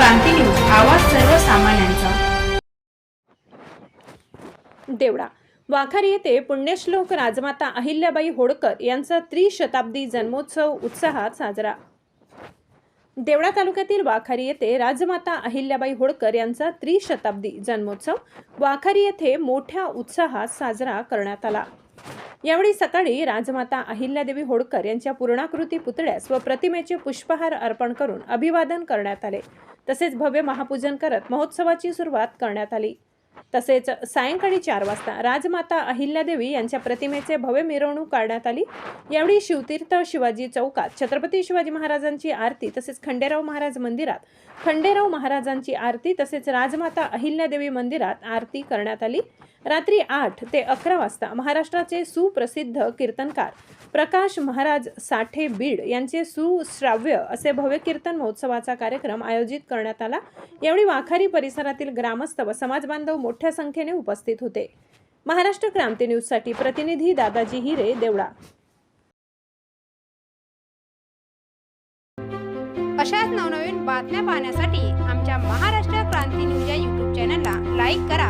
क्रांती news आवाज सर्वसामान्यांचा. देवडा. वाखारी येथे पुण्यश्लोक राजमाता अहिल्याबाई होळकर यांचा त्रिशताब्दी जन्मोत्सव उत्साहात साजरा. देवळा तालुक्यातील वाखारी येथे राजमाता अहिल्याबाई होळकर यांचा त्रिशताब्दी जन्मोत्सव वाखारी येथे मोठ्या उत्साहात साजरा करण्यात आला. यावेळी सकाळी राजमाता अहिल्यादेवी होळकर यांच्या पूर्णाकृती पुतळ्यास व प्रतिमेचे पुष्पहार अर्पण करून अभिवादन करण्यात आले. तसेच भव्य महापूजन करत महोत्सवाची सुरुवात करण्यात आली. तसेच सायंकाळी चार वाजता राजमाता अहिल्यादेवी यांच्या प्रतिमेचे भव्य मिरवणूक काढण्यात आली. यावेळी शिवतीर्थ शिवाजी चौकात छत्रपती शिवाजी महाराजांची आरती तसेच खंडेराव महाराज मंदिरात खंडेराव महाराजांची आरती तसेच राजमाता अहिल्यादेवी मंदिरात आरती करण्यात आली. रात्री आठ ते अकरा वाजता महाराष्ट्राचे सुप्रसिद्ध कीर्तनकार प्रकाश महाराज साठे बीड यांचे सुश्राव्य असे भव्य कीर्तन महोत्सवाचा कार्यक्रम आयोजित करण्यात आला. यावेळी वाखारी परिसरातील ग्रामस्थ व समाजबांधव मोठ्या संख्येने उपस्थित होते. महाराष्ट्र क्रांती न्यूजसाठी प्रतिनिधी दादाजी हिरे देवळा. अशाच नवनवीन बातम्या पाहण्यासाठी आमच्या महाराष्ट्र क्रांती न्यूज या यूट्यूब चॅनलला लाईक करा.